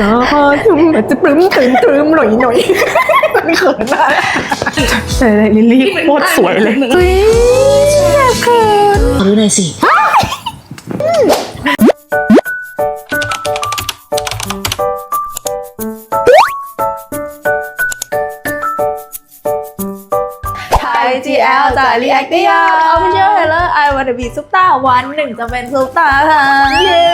ก็มันจะปลื้มตื่นตรึมหน่อยหน่อยมันเขินมากแต่ลิลลี่โคตรสวยเลยเฮ้ยอยากเขินขอดูหน่อยสิไทย GL จาก React ได้ยัง Official Trailer I Wanna Be Superstar วันหนึ่งจะเป็นซุปตาร์ค่ะเย้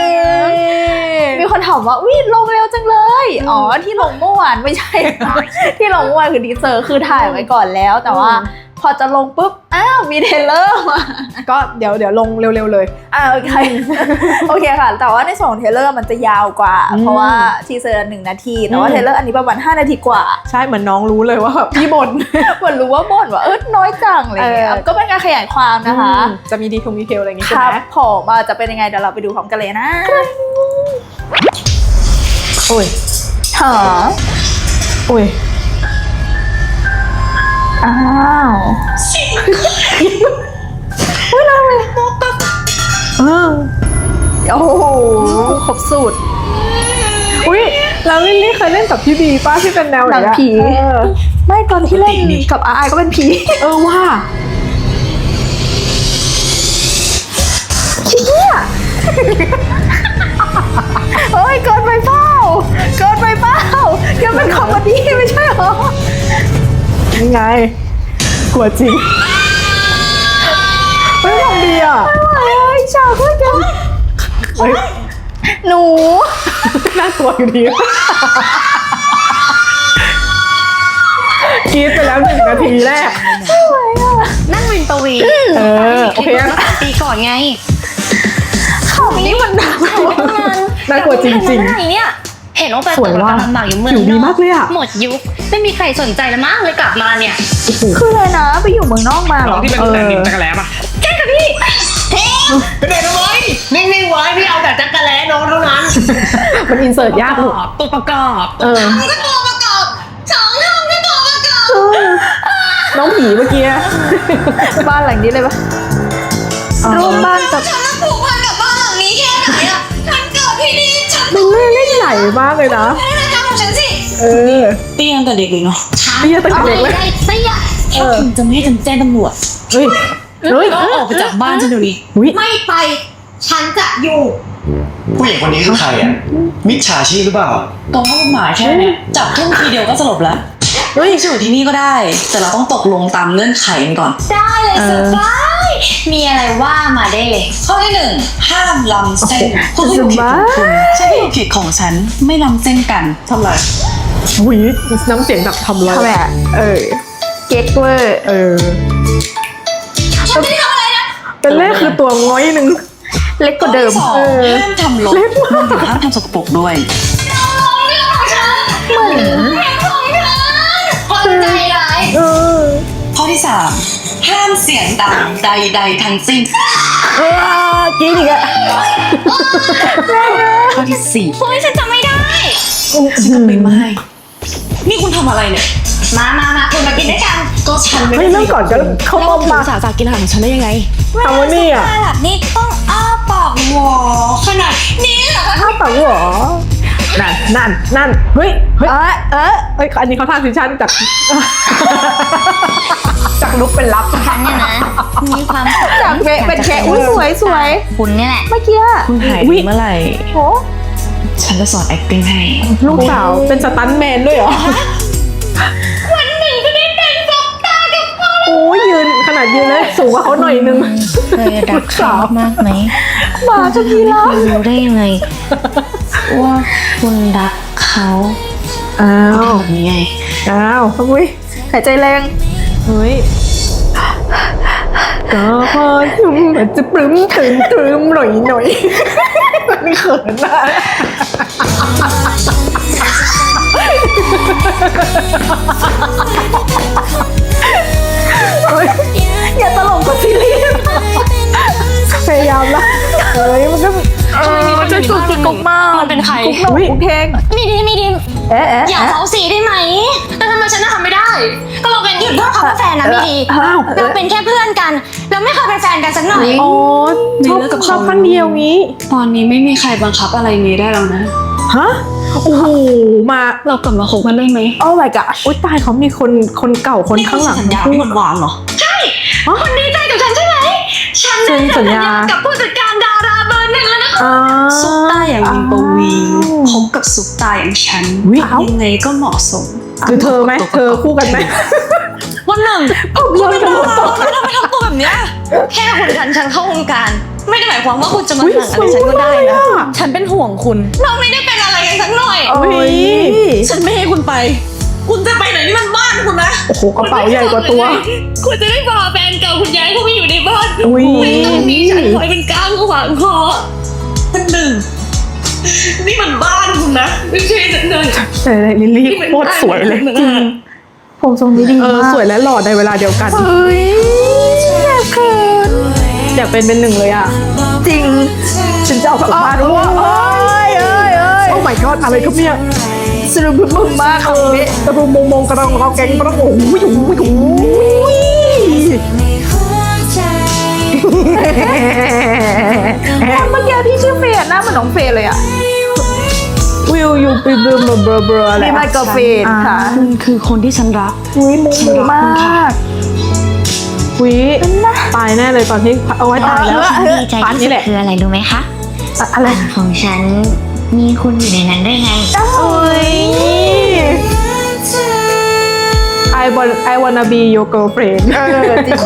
มีคนถามว่าอุ้ยลงเร็วจังเลย อ๋อที่ลงเมื่อวานไม่ใช่ค่ะที่ลงเมื่อวานคือดีเซอร์คือถ่ายไว้ก่อนแล้วแต่ว่า พอจะลงปุ๊บ อ้าวมีเทรลเลอร์มา ก็เดี๋ยวเดี๋ยวลงเร็วๆเลย อ่าโอเคโอเคค่ะ แต่ว่าในส่วนของเทรลเลอร์มันจะยาวกว่าอืมเพราะว่าทีเซอร์หนึ่งนาที แต่ว่าอืมเทรลเลอร์อันนี้ประมาณ 5 นาทีกว่า ใช่เหมือนน้องรู้เลยว่าแบบพี่บนเหมือนรู้ว่าบ่นว่าเออน้อยจังอะไรอย่างเงี้ยเออก็เป็นการขยายความนะคะ จะมีดีทงดีเทลอะไรอย่างงี้คใช่รัไหบมผมอะจะเป็นยังไงเดี๋ยวเราไปดูพร้อมกันเลยนะโอ้ยหาโอ้ย อ้าวเออโอ้โหครบสูตรอุ้ยแล้วลิลลี่เคยเล่นกับพี่บีป้าที่เป็นแนวไหนหนัอะงผีเออไม่ตอนที่เล่นกับอาไอก็เป็นผีเออว่าเชี่ยเฮ้ยเกินไปเปล่าเกินไปเปล่ายังเป็นคอมเมดี้ไม่ใช่เหรอ ยังไง กลัวจริงไม่ทำดีอะเฮ้ยฉากก็จะเฮ้ยหนู น่ากลัวอยู่ดีกรีดไปแล้วหนึ่งนาทีแรก นั่งวินปวีเออโอเคคลิปเมื่อสามปีก่อนไง ของนี้มันหนักน่ากลัวจริงไหนเนี่ย เห็นว่าไปสวยว่ะลำบากอยู่เมืองผิวดีมากเลยอะ หมดยุค ไม่มีใครสนใจแล้วมั้งเลยกลับมาเนี่ยคืออะไรนะ ไปอยู่เมืองนอกมาเหรอที่เป็นแต่งหนิมจักรแล้ป่ะใช่ค่ะพี่เป็นเด็กทำไมนิ่งๆไว้พี่เอาแต่จักรแล้น้องเท่านั้นๆมันอินเสิร์ตยากลูกตัวประกอบเออน้องผีเมื่อกี้ บ้านหลังนี้เลยปะรูปบ้านกับ ฉันน่ะผูกพันกับบ้านหลังนี้แค่ไหนอะฉันเกิดที่ นี่ฉันมันเล่นเล่นใหญ่มากเลยนะ ไม่ได้ทำของฉันสิเออเตี้ยงแต่เด็กเลยเนาะเตี้ยตั้งแต่เด็กเลยได้เตี้ยแค่คุณจะไม่ให้ฉันแจ้งตำรวจเฮ้ย เฮ้ยก็ออกไปจากบ้านฉันเดี๋ยวนี้อุ้ยไม่ไป ฉันจะอยู่ผู้หญิงคนนี้คือใครอะ มิจฉาชีพหรือเปล่ากองหมายแค่เนี้ยจับทุ่มทีเดียวก็สลบแล้วเฮ้ยจะอยู่ที่นี่ก็ได้ แต่เราต้องตกลงตามเงื่อนไขกันก่อน ได้เลยสบาย มีอะไรว่ามาได้เลย ข้อที่หนึ่งห้ามล้ำเส้นคุณก็อยู่ผิดของคุณฉันก็อยู่ผิดของฉันไม่ล้ำเส้นกันทำไรอุ้ยน้ำเสียงแบบทำเลยทำไมอะเออเก๊กเวอร์เออฉันไม่ได้ทำอะไรนะเป็นเลขคือตัวง้อยหนึ่งเล็กกว่าเดิมข้อที่สองเออห้ามทำลบเล็กมากรวมถึงห้ามทำสกปรกด้วยเรื่องของฉันเหมือนเรื่องของฉันคนใจร้ายเออข้อที่สาม ห้ามเสียงดังใด ๆ ทั้งสิ้นเออกินอีกอะข้อที่สี่เฮ้ยฉันจำไม่ได้ ฉันก็ไม่ไม่นี่คุณทำอะไรเนี่ย มามามาคุณมากินด้วยกัน ก็ฉันไม่เฮ้ยเริ่มก่อนก็เข้าป้อมมาสาจากกินอาหารของฉันได้ยังไงทำวะนี่อะมาแบบนี้ต้องอ้าปากหวอขนาดนี้เหรอคะข้าวปังเหรอ นั่นนั่นนั่นเฮ้ยเฮ้ยเออเออเฮ้ยอันนี้เขาทานซิชั่นจากจากลุกเป็นลับฉันเนี่ยนะ มีความสุขจากเวะเป็นแค่อุ้ยสวยสวยคุณเนี่ยแหละเมื่อกี้อะคุณหายอุ๊ดียเมื่อไหร่โหฉันจะสอน acting ให้ ลูกสาวเป็นสตันท์แมนด้วยเหรอ นขนาดยืนเลยสูงกว่าเขาหน่อยนึง เคยรักเขามากไหมหมาจะกีฬาคุณรู้ได้ยังไงว่าคุณรักเขาอ้าวแบบนี้ไงอ้าวอุ้ยหายใจแรงเฮ้ยก็พอมันจะปลื้มตื่นตรึมหน่อยหน่อยมันเขินมา กันเราไม่เคยเป็นแฟนกันสักหน่อย โอ้ชไม่อบเลิกกับชอบครั้งเดียวงี้ ตอนนี้ไม่มีใครบังคับอะไรเมย์ได้แล้วนะ ฮะ โอ้โห มาเรากลับมาคบกันได้ไหมโอ้ my gosh อุ้ยตายเขามีคนคนเก่าคนข้างหลังสัญญาหวานๆเหรอคุณดีใจกับฉันใช่ไหม ฉันเซ็นสัญญากับผู้จัดการดาราเบอร์หนึ่งแล้วนะคะอ่าซุปตาอย่างยิงปวีคบกับซุปตาอย่างฉันอุ๊ยเอ้ายังไงก็เหมาะสม คือเธอไหมเธอคู่กันไหม วันหนึ่งเราจะหมดตัวคุณทำไมทำตัวแบบเนี้ยแค่คุณทันฉันเข้าวงการ ไม่ได้หมายความว่าคุณจะมาอุ๊ยห่างอะไรฉันก็ได้สวยนะอะฉันเป็นห่วงคุณ เราไม่ได้เป็นอะไรกันสักหน่อยอุ้ยฉันไม่ให้คุณไป คุณจะไปไหนนี่มันบ้านคุณนะโอ้โหกระเป๋าใหญ่กว่าตัว คุณจะได้พาแฟนเก่าคุณย้ายเข้าไปอยู่ในบ้านอุ้ยไม่ต้องมีฉันคอยเป็นก้างขวางคอเป็นหนึ่งนี่มันบ้านคุณนะ ไม่ใช่สักหน่อยแต่ลิลลี่โคตรสวยเลยจริง ผมทรงนี้ดีเออมากสวยและหล่อในเวลาเดียวกัน เฮ้ยแอบเขินอยากเป็นเป็นหนึ่งเลยอะ จริง ฉันจะเอากลับบ้านว่าเอ้ยเอ้ยเอ้ยโอ้ my god อะไรครับเนี่ยสรุปมึงมากคำนี้กระดุมมงมงกระดองกระแกงกระดองโอ้โหโอ้โหโอ้โหคนเมื่อกี้ที่ชื่อเฟย์อะหน้าเหมือนน้องเฟย์เลยอะ วิวยูปีเบอร์เบอร์เบอร์เบอร์อะไรนี่มันกาเฟย์ค่ะคุณคือคนที่ฉันรัก อุ้ยมุ้งมิ้งมากวิตายแน่เลยตอนที่เอาไว้ตายแล้วดีใจปานที่นี่สุแหดละคืออะไรรู้ไหมคะอะไรฝันของฉันมีคุณอยู่ในนั้นได้ไงโอ้ย I want I wanna be your girlfriend เออจริง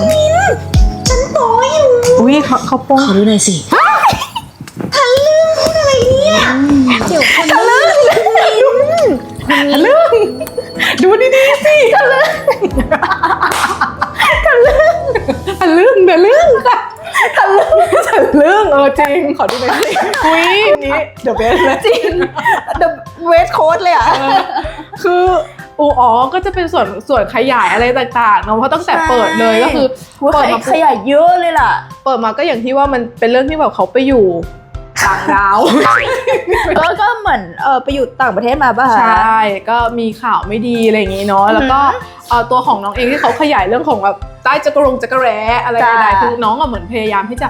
อุ้ยเขาเขาโป้งขอดูหน่อยสิ ทะลึ่งดูดี ๆสิทะลึ่งทะลึ่งทะลึ่งทะลึ่งค่ะทะลึ่งทะลึ่งเออจริง ขอดูหน่อยสิอุ้ยนี้เดี๋ยวเบสเลยจริง The West Coast เลยอะคืออูอ๋อ ก็จะเป็นส่วนส่วนขยายอะไรต่างๆเนาะเพราะตั้งแต่เปิดเลยก็คือว่าเปิดมาขยายเยอะเลยล่ะ เปิดมาก็อย่างที่ว่ามันเป็นเรื่องที่แบบเขาไปอยู่ ต่างดาวก็ก็เหมือนเออไปอยู่ต่างประเทศมาป่ะใชคะ่ก็มีข่าวไม่ดีอะไรอย่างงี้เนาะ แล้วก็เอ่อตัวของน้องเองที่เขาขยายเรื่องของแบบใต้จักรรงจักรแร้อะไรจ้ะใดๆคือน้องอะเหมือนพยายามที่จะ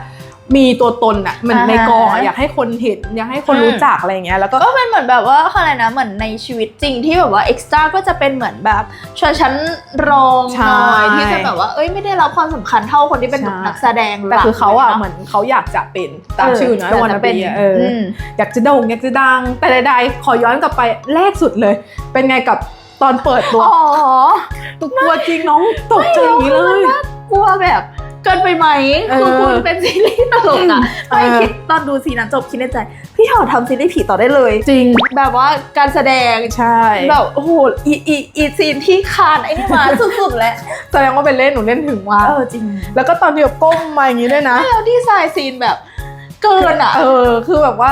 มีตัวตนอะเหมือนอ่าฮะในกองอะอยากให้คนเห็นอยากให้คนอืมรู้จักอะไรอย่างเงี้ยแล้วก็ก็เป็นเหมือนแบบว่าอะไรนะเหมือนในชีวิตจริงที่แบบว่าเอ็กซ์ตร้าก็จะเป็นเหมือนแบบชนชั้นรองใช่หน่อยที่จะแบบว่าเอ้ยไม่ได้รับความสำคัญเท่าคนที่เป็นแบบใช่นักแสดงแต่คือเขาอะลยเหมือนเขาอยากจะเป็นตามชื่อเนาะยากวันจะเป็นเอออมอยากจะโด่งอยากจะดังแต่ใดๆขอย้อนกลับไปแรกสุดเลย เป็นไงกับตอนเปิดตัวอ๋อตัวจริงน้องตกใจอย่างนี้เลยกลัวแบบ เกินไปไหมเออคือคุณเป็นซีรีส์ตลกอะเออไม่คิดตอนดูซีนั้นจบคิดในใจ พี่ถอดทำซีรีส์ผีต่อได้เลย จริง แบบว่าการแสดงใช่แบบโอ้โหอีอีอีซีนที่คานไอ้นี่มาสุดๆแล้วแสดงว่าเป็นเล่นหนูเล่นถึงว่าเออจริง แล้วก็ตอนที่แบบก้มมาอย่างนี้ด้วยนะแล้วดีไซน์ซีนแบบ เกินอะเออ คือแบบว่า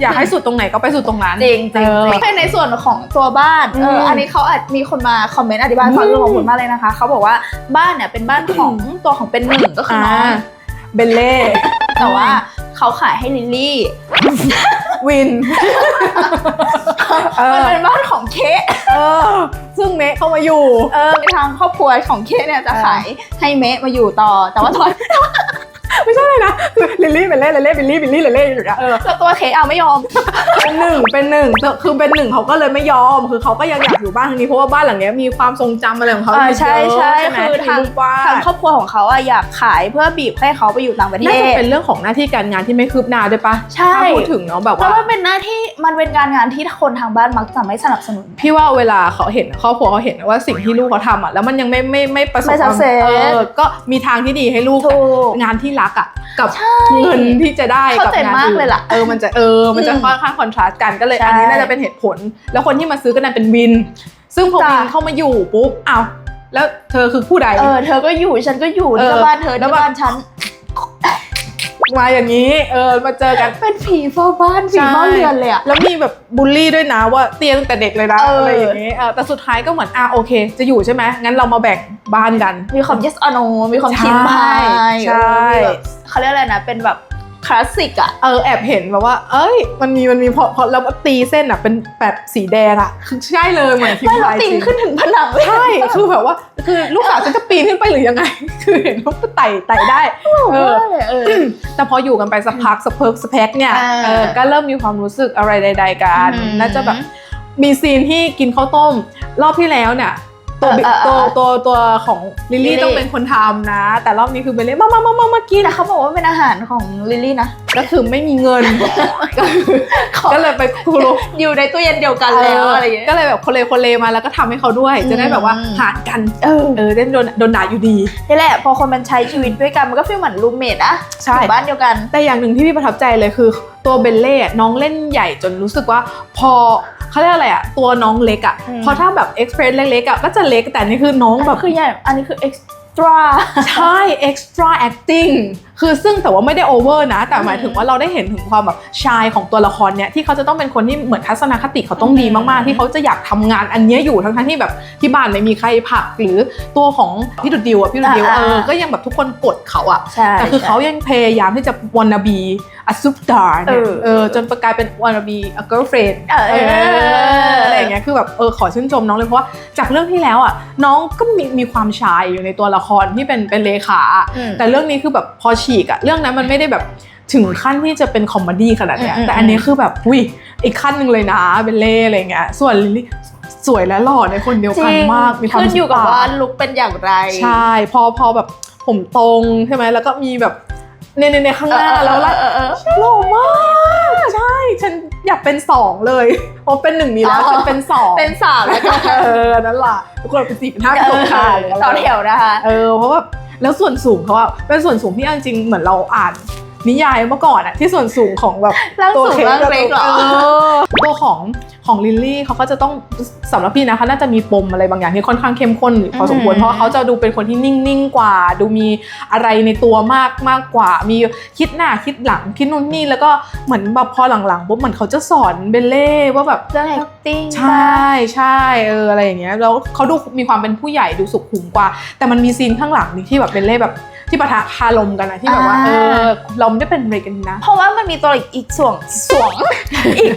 อยากให้สุดตรงไหนก็ไปสุดตรงนั้น จริงจริงเออแค่ในส่วนของตัวบ้านเออมอันนี้เขาอาจมีคนมาคอมเมนต์อธิบายความรู้ของคุณมากเลยนะคะ เขาบอกว่าบ้านเนี่ยเป็นบ้านของตัวของเป็นหนึ่งก็คือน้องเบลเล่แต่ว่าเขาขายให้ลิลลี่วินเอมันอเป็นบ้านของเคสเออ ซึ่งเมะเข้ามาอยู่ เออทางครอบครัวของเคสเนี่ยจะขายให้เมะมาอยู่ต่อ แต่ว่าตอนไม่ใช่เลยนะคือลิลลี่เบลเล่ลิลลี่เบลลี่เบลลี่ลิลลี่อยู่อย่างเงี้ยเออแต่ตัวเคสเอาไม่ยอม เป็นหนึ่งเป็นหนึ่งแต่คือเป็นหนึ่งเขาก็เลยไม่ยอม คือเขาก็ยังอยากอยู่บ้านทางนี้เพราะว่าบ้านหลังเนี้ยมีความทรงจำอะไรของเขาอ่าเยอะใช่ใช่ไหมคือทางมีรูปวาทางดครอบครัวของเขาอะอยากขายเพื่อบีบให้เขาไปอยู่ต่างประเทน่าจะศเป็นเรื่องของหน้าที่การงานที่ไม่คืบหน้าด้วยปะใช่ถ้าพูดถึงเนาะแบบเพราะว่าว่าเป็นหน้าที่มันเป็นการงานที่คนทางบ้านมักจะไม่สนับสนุน พี่ว่าเวลาเขาเห็นครอบครัวเขาเห็นว่าสิ่งที่ลูกเขาทำอะแล้วมันยังไม่ไม่ไม่ประสบไม่ความ success เออก็มีทางที่ดีให้ลูกถูกงานที่รักอะกับเงินที่จะได้เข้ากับใจงานมากอื่นเลยล่ะเออมันจะเออมันจะอืมค่อนข้างคอนทราสต์กันก็เลยใช่อันนี้น่าจะเป็นเหตุผล แล้วคนที่มาซื้อก็นั่นเป็นวิน ซึ่งพอจ้ะวินเข้ามาอยู่ปุ๊บอ้าวแล้วเธอคือผู้ใดเออเธอก็อยู่ฉันก็อยู่นี่เอก็อบ้านเธอแล้วนี่แบบบ้านฉันมาอย่างนี้ เออ มาเจอกัน เป็นผีเฝ้าบ้านผีเฝ้าเรือนเลยอะแล้วมีแบบบูลลี่ด้วยนะว่าเตี้ยตั้งแต่เด็กเลยนะเออออะไรอย่างนี้เออแต่สุดท้ายก็เหมือนอะโอเค จะอยู่ใช่ไหมงั้นเรามาแบ่งบ้านกัน มีความ yes or no มีความคิดใช่พายใช่ เออมีแบบเขาเรียกอะไรนะ เป็นแบบคลาสสิกอะเออแอบเห็นแบบว่า เอ้ย มันมีมันมีพอพอแล้วตีเส้นอะเป็นแบบสีแดงอะคือใช่เลยเหมือนคิมไม่ไลเราจตีรินงขึ้นถึงผนังเลยใช่คือแบบว่า คือลูกสาวฉันจะปีนขึ้นไปหรือยังไง คือเห็นว่าไต่ไต่ได้เออเออแต่พออยู่กันไปสักพักสักเพิกสักแพ็กเนี่ยอ่าเออก็เริ่มมีความรู้สึกอะไรใด ๆกันอืมน่าจะแบบมีซีนที่กินข้าวต้ม รอบที่แล้วเนี่ย ตัวเออเออตัวเออ ตัวตัวของลิลลิลลี่ลี่ต้องเป็นคนทำนะ แต่รอบนี้คือเบลเล่มามามามามากินแต่เขาบอกว่าเป็นอาหารของลิลลี่นะก็คือไม่มีเงิน ก็คือก็เลยไปคุโรอยู่ในตู้เย็นเดียวกันแล้วอะไรอย่างเงี้ย ก็เลยแบบโคเลโคเลมาแล้วก็ทำให้เขาด้วย จะได้แบบว่าอืม หารกัน เออเออได้โดนโดนด่าอยู่ดี นี่แหละ พอคนมันใช้ชีวิตด้วยกันมันก็ฟีลเหมือนรูมเมทอะใช่ อยู่บ้านเดียวกัน แต่อย่างหนึ่งที่พี่ประทับใจเลยคือ ตัวเบลเล่อะน้องเล่นใหญ่จนรู้สึกว่า พอ เขาเรียกอะไรอะตัวน้องเล็กอะอืม เพราะถ้าแบบเอ็กซ์เพรสเล็กๆอะก็จะเล็กแต่นี่คือน้องแบบคือใหญ่ อันนี้คือเอ็กซ์ตร้าใช่ extra acting คือซึ่งแต่ว่าไม่ได้ over นะ แต่หมายถึงว่าเราได้เห็นถึงความแบบชายของตัวละครเนี่ยที่เขาจะต้องเป็นคนที่เหมือนทัศนคติเขาต้องดีมากๆ ที่เขาจะอยากทำงานอันเนี้ยอยู่ทั้งๆที่แบบที่บ้านไม่มีใครผลักหรือตัวของพี่ดุดดิวอะพี่ดุดดิวอ่าเออก็ยังแบบทุกคนกดเขาอะใช่แต่คือเขายังพยายามที่จะ wanna be a superstar เนี่ยเออเออจนกลายเป็น wanna be a girlfriend เออเอออะไรอย่างเงี้ยคือแบบเออขอชื่นชมน้องเลยเพราะว่าจากเรื่องที่แล้วอะน้องก็มีมีความชายอยู่ในตัวละครที่เป็นเป็นเลขาอะอืมแต่เรื่องนี้คือแบบพอฉีกอะเรื่องนั้นมันไม่ได้แบบถึงขั้นที่จะเป็นคอมเมดี้ขนาดเนี้ยอืมอืมแต่อันนี้คือแบบอุ้ยอีกขั้นหนึ่งเลยนะเป็นเล่อะไรเงี้ยส่วนลิลลี่สวยและหล่อในคนเดียวกันมากมีความขึ้นอยู่กับซุปตว่าลุคเป็นอย่างไร ใช่ พอพอแบบผมตรงใช่ไหมแล้วก็มีแบบในในในข้างหน้าแล้วล่ะเออเออเออหล่อมากใช่ ฉันอยากเป็นสองเลยเพราะเป็นหนึ่งมีแล้วอ๋อฉันเป็นสองเป็นสาวแล้วก็เออนั่นแหละทุกคนเป็นสี่เป็นห้าเอเป็นหอกค่ะหรืออะไรต่อแถวนะคะเออเพราะว่า แล้วส่วนสูงเขาอะเป็นส่วนสูงที่เอาจริงเหมือนเราอ่าน นิยายเมื่อก่อนอะที่ส่วนสูงของแบบร่างสูงค้ร่างเล็กเหรอตัวของของลิลลี่เขาก็จะต้องสำหรับพี่นะเขาน่าจะมีปมอะไรบางอย่างที่ค่อนข้างเข้มข้นอยู่พอสมควรอืมเพราะเขาจะดูเป็นคนที่นิ่งๆกว่า ดูมีอะไรในตัวมากมากกว่า มีคิดหน้าคิดหลังคิดนู่นนี่แล้วก็เหมือนแบบพอหลังๆปุ๊บเหมือนเขาจะสอนเบลเล่ว่าแบบเรื่อง acting ใช่ใช่เอออะไรอย่างเงี้ยแล้วเขาดูมีความเป็นผู้ใหญ่ดูสุขุมกว่า แต่มันมีซีนข้างหลังนี่ที่แบบเป็นเล่แบบ ที่ปะทะคารมกันอะที่แบบว่าอ่าเออเราไม่ได้เป็นอะไรกันนะ เพราะว่ามันมีตัวอีกส่วนส่วนอีก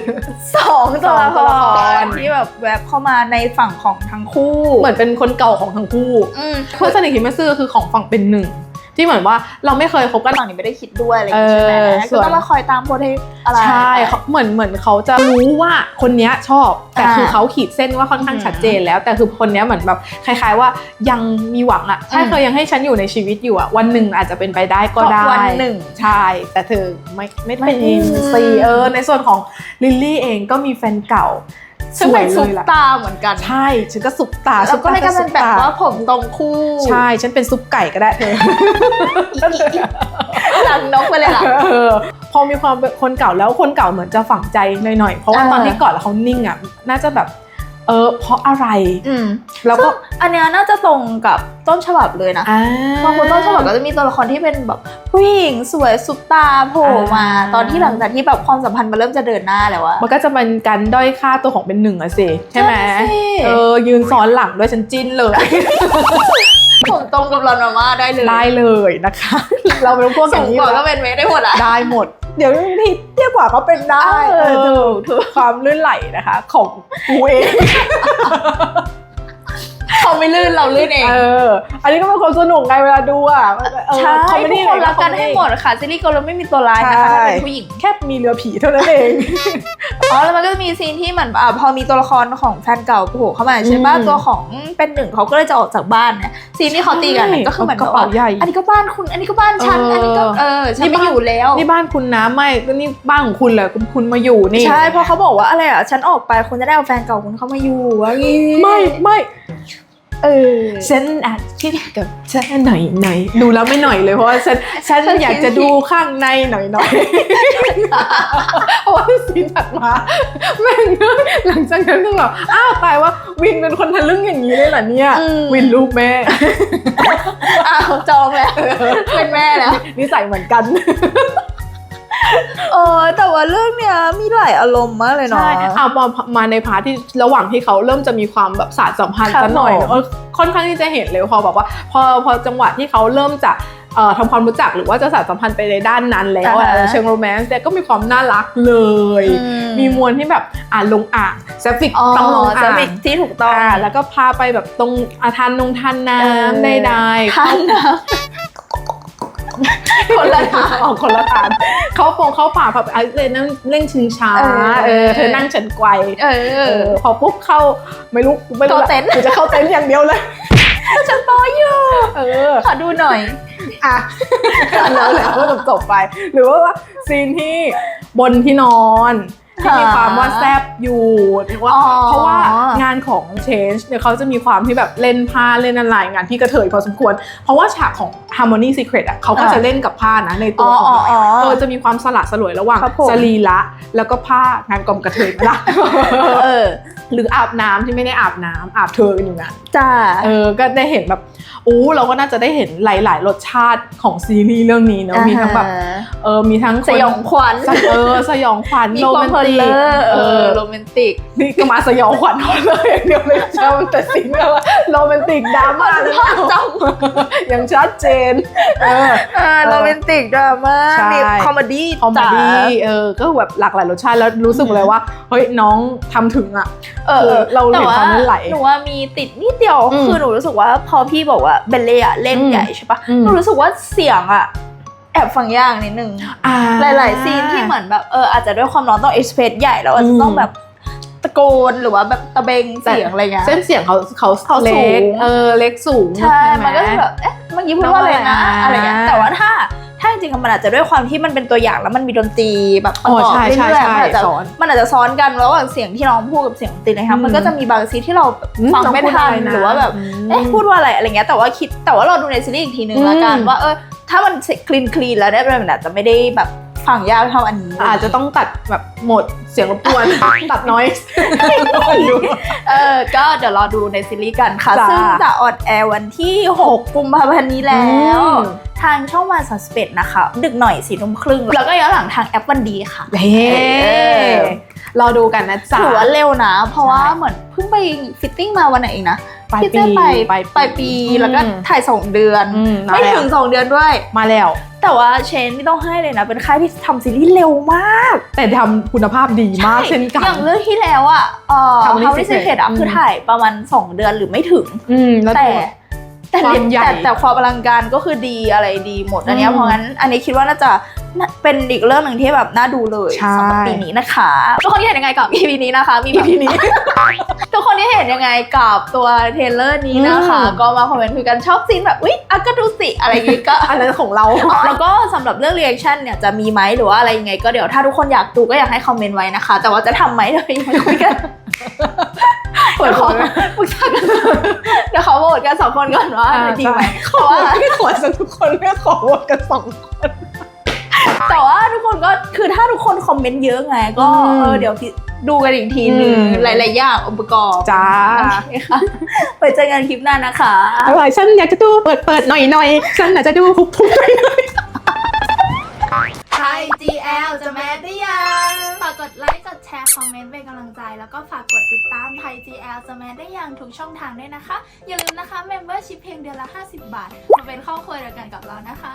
สองตัวละสองตัวละคครรที่แบบแวบเข้ามาในฝั่งของทั้งคู่ เหมือนเป็นคนเก่าของทั้งคู่อืมเพื่อนสนิทคิดไม่ซื่อคือของฝั่งเป็นหนึ่ง ที่เหมือนว่าเราไม่เคยคบกันฝั่งนี้ไม่ได้คิดด้วยอะไรอย่างเงี้ยใช่ไหมเออส่ก็วนต้องมาคอยตามโพเทคอะไรใช่เขาเหมือนเหมือนเขาจะรู้ว่าคนเนี้ยชอบ แต่อ่าคือเขาขีดเส้นว่าค่อนข้างอืมชัดเจนแล้ว แต่คือคนเนี้ยเหมือนแบบคล้ายๆว่ายังมีหวังอะถ้าอืมเธอยังให้ฉันอยู่ในชีวิตอยู่อะวันหนึ่งอาจจะเป็นไปได้ก็ได้วันหนึ่งใช่แต่เธอไม่ไม่ไม่เป็นซีเออในส่วนของลิลลี่เองก็มีแฟนเก่า ซึ่งเป็นสซุวยปเลยล่ะตาเหมือนกัน ใช่ฉันก็สุปตาแล้วก็เลยกลายเป็นแบบว่าซุปตผมตรงคู่ ใช่ฉันเป็นซุปไก่ก็ได้เธอหลังนกไปเลยล่ะเออพอมีความเป็นคนเก่าแล้วคนเก่าเหมือนจะฝังใจหน่อยๆเพราะว่าเออตอนที่กอดแล้วเขานิ่งอะน่าจะแบบเออ เพราะอะไร อืมแล้วก็ซึ่งอันเนี้ยน่าจะตรงกับต้นฉบับเลยนะอ่าบางคนต้นฉบับก็จะมีตัวละครที่เป็นแบบผู้หญิงสวยซุปตาโผล่มาอ่าตอนที่หลังจากที่แบบความสัมพันธ์มันเริ่มจะเดินหน้าแล้วอะมันก็จะเป็นการด้อยค่าตัวของเป็นหนึ่งอะสิใช่ไหมใช่สิเออยืนซ้อนหลังด้วยฉันจิ้นเลย ผมตรงกับรอนมาม่าได้เลยได้เลยนะคะ เราเป็นพวกอสูย่างงนี้กว่าอยู่ก็แล้วเป็นเมตรได้หมดอะ ได้หมด เดี๋ยวนี่เตี้ยกว่าก็เป็นได้เออเอถูอกถูก ความลื่นไหลนะคะ ของกูเอง เขาไม่ลื่นเราลื่นเองเออ อันนี้ก็เป็นความสนุกไงเวลาดูอะเออใช่คอมเมทุดี้กคนรักกันให้หมดค่ะซีรีส์เกาหลีไม่มีตัวร้ายนะคะใช่ถ้าเป็นผู้หญิงแค่มีเรือผีเท่านั้นเองอ๋อแล้วมันก็จะมีซีนที่เหมือนอ่าพอมีตัวละครของแฟนเก่าโผล่เข้ามาใช่ป่ะอืมตัวของเป็นหนึ่งเขาก็เลยจะออกจากบ้านเนี่ยซีนที่เขาตีกันเนี่ยก็คือเหมือนกระเป๋าใหญ่อันนี้ก็บ้านคุณอันนี้ก็บ้านฉันเอออัอันนี้ก็เออฉันนี่ไม่บ้านอยู่แล้วนี่บ้านคุณนะไม่ก็นี่บ้านของคุณแหละคุณคุณมาอยู่นี่ใช่เพราะเขาบอกว่าอะไรอะฉันออกไปคุณจะได้เอาแฟนเก่าคุณเข้ามาอยู่ว่างี้ไม่ไม่ เออฉันอาจคิดกับฉันหน่อยหน่อยดูแล้วไม่หน่อยเลยเพราะว่าฉันฉันฉันอยากจะดูข้างในหน่อยหน่อยเพราะว่าซีนถัดมาแม่งหลังจากนั้นก็แบบอ้าวตายว่าวินเป็นคนทะลึ่งอย่างนี้เลยเหรอเนี่ยอืมวินลูกแม่อ้าวจองแล้วเป็นแม่แล้วนิสัยเหมือนกัน เออแต่ว่าเรื่องเนี้ยมีหลายอารมณ์มากเลยเนาะ ใช่เอามามาในพาร์ทที่ระหว่างที่เขาเริ่มจะมีความแบบสารสัมพันธ์ครับกันหน่อยผม เออค่อนข้างที่จะเห็นเลยพอบอกว่า พอพอจังหวะที่เขาเริ่มจะเอ่อทำความรู้จักหรือว่าจะสานสัมพันธ์ไปในด้านนั้นแล้วอะอ่าฮะเชิงโรแมนต์เนี่ยก็มีความน่ารักเลย อืมมีมวลที่แบบอ่านลงอ่างแซฟิกอ๋อต้องลงจะอ่างเป็นที่ถูกต้อง อ่าแล้วก็พาไปแบบตรงอาทานนงทานน้ำใดๆทานน้ำ คนละทางออกคนละทางเขาปงเขาป่าแบบไอ้เลยนั่งเล่นชิงช้าเออเออเธอนั่งฉันไกวเอเอออ พอปุ๊บเข้าไม่รู้ไม่รู้เข้าเต็นท์หรือจะเข้าเต็นท์อย่างเดียวเลยฉันโตอยู่เออขอดูหน่อยอะแล้วแล้วก็จบๆไป หรือว่าซีนที่บนที่นอน ที่มีความว่าแซบอยู่หรือว่าอ๋อเพราะว่างานของ Change เนี่ยเขาจะมีความที่แบบเล่นผ้าเล่นอะไรงานที่กระเทยพอสมควร เพราะว่าฉากของ Harmony Secret อะเขาก็จะเล่นกับผ้านะในตัวของอ๋ออ๋ออ๋อเออจะมีความสลัดสลวยระหว่างครับผมสรีระแล้วก็ผ้างานกลมกระเทยละเออหรืออาบน้ำที่ไม่ได้อาบน้ำอาบเธอกันอยู่นั้นจ้าเออก็ได้เห็นแบบอู้เราก็น่าจะได้เห็นหลาย ๆ รสชาติของซีรีส์เรื่องนี้เนาะมีทั้งแบบเออมีทั้งคนสยองขวัญเออสยองขวัญมีโรความแมนเพลินติเลกอเออโรแมนติกนี่ก็มาสยองขวัญเขาเลยอย่างเดียวเลยใช่ไหมแต่สิ่งที่ว่าโรแมนติกดราม่าเลยภาพจอย่างชัดเจนเอออ่าโรแมนติกดราม่าใช่มีคอมเมดี้คอมเมดี้เออก็แบบหลากหลายรสชาติแล้วรู้สึกเลยว่าเฮ้ยน้องทำถึงอะเออคือเราแต่เห็นว่าความนั้นไหลหนูว่ามีติดนิดเดียวอืมคือหนูรู้สึกว่าพอพี่บอกว่าเบลเล่อะเล่นอืมใหญ่ใช่ปะอืมหนูรู้สึกว่าเสียงอะ แอบฟังยากนิดนึง อ่าหลายๆ ซีนที่เหมือนแบบเอออาจจะด้วยความร้อนต้องเอ็กซ์เพรสใหญ่แล้วอาจจะต้องอืมแบบตะโกนหรือว่าแบบตะเบงเสียงอะไรเงี้ย เส้นเสียงเขาเขาเขาสูเล็กงเออเล็กสูงใช่ไหมันก็จะแบบ เอ๊ะ เมื่อกี้พูดว่าอะไรนะน้องอะไรนะ อะไรเงี้ย แต่ว่าถ้า ถ้าจริงๆ มันอาจจะด้วยความที่มันเป็นตัวอย่างแล้วมันมีดนตรีแบบประอ๋อกอบใช่ใช่เรื่อยๆใช่มันอาจจะสอนมันอาจจะซ้อนกันระหว่างเสียงที่น้องพูดกับเสียงดนตรีนะคะอืมมันก็จะมีบางซีนที่เราอืมฟังไม่ทันน้องพูดอะไรนะหรือว่าแบบอืมเอ๊ะ พูดว่าอะไรอะไรเงี้ย แต่ว่าคิด แต่ว่าเราดูในซีรีส์อีกทีนึงละกันอืมว่า เออ ถ้ามันคลีนคลีนแล้วได้มันอาจจะไม่ได้แบบฟังยากเท่าอันนี้อาจจะต้องตัดแบบโหมดเสียงรบกวน ตัดน้อยเออก็เดี๋ยวรอดูในซีรีส์กันค่ะจ้าซึ่งจะออนแอร์วันที่ 6 กุมภาพันธ์นี้แล้วอืมทางช่องวันสัสเปดนะคะ ดึกหน่อยสี่ทุ่มครึ่ง แล้วก็ย้อนหลังทางแอปวันดีค่ะเฮ้รอดูกันนะจ๊ะถือว่าเร็วนะ เพราะว่าใช่เหมือนเพิ่งไปฟิตติ้งมาวันไหนเองนะ ปลายที่ปีจะไปปลายปลายปีแล้วก็อืมถ่าย2เดือน อืมไม่มาแล้วถึง2เดือนด้วย มาแล้ว แต่ว่าเชนที่ต้องให้เลยนะ เป็นค่ายที่ทำซีรีส์เร็วมากแต่ทำคุณภาพดีมากเช่นกันอย่างเรื่องที่แล้วอะเอ่อ Harmony Harmony Secret Secret อะอืม คือถ่ายประมาณ 2 เดือนหรือไม่ถึง อืมแล้ว แต่แต่ความใหญ่แต่แต่ความอลังการก็คือดีอะไรดีหมดอันเนี้ยอืม เพราะงั้นอันนี้คิดว่าน่าจะ น่าเป็นอีกเรื่องหนึ่งที่แบบน่าดูเลยใช่ สำหรับปีนี้นะคะ ทุกคนที่เห็นยังไงกับ EP นี้นะคะ มี EP นี้ ทุกคนที่เห็นยังไงกับตัวเทรลเลอร์นี้นะคะ อืม ก็มาคอมเมนต์คุยกันชอบซีนแบบอุ๊ยอะก็ดูสิอะไรอย่างงี้ก็ อันนั้นของเรา แล้วก็สำหรับเรื่อง reaction เนี่ยจะมีไหมหรือว่าอะไรยังไง ก็เดี๋ยวถ้าทุกคนอยากดูก็อยากให้คอมเมนต์ไว้นะคะ แต่ว่าจะทำไหมเดี๋ยวยังไม่คุยกันเปิดเดี๋ยวขอปรึกษากันเดี๋ยวขอโหวตกันสองคนก่อนว่าอ่าดีไหมใช่ เพราะว่า ไม่ขอสักทุกคนไม่ขอโหวตกันสองคน แต่ว่าทุกคนก็คือถ้าทุกคนคอมเมนต์เยอะไง ก็อืมเออเดี๋ยวดูกันอีกทีนึงอืมหลายๆอย่างองค์ประกอบจ้าโอเคค่ะไปเจอกันคลิปหน้านะคะอะไรฉันอยากจะดูเปิดเปิดหน่อยหน่อยฉันอยากจะดูพุบพุบหน่อยหน่อยไทย GL จะแมสได้ยังฝากกดไลค์ กดแชร์ คอมเมนต์เป็นกำลังใจ แล้วก็ฝากกดติดตามไทย GL จะแมสได้ยังทุกช่องทางด้วยนะคะ อย่าลืมนะคะ Membership เพียงเดือนละ 50 บาทมาเป็นครอบครัวเดียวกันกับเรานะคะ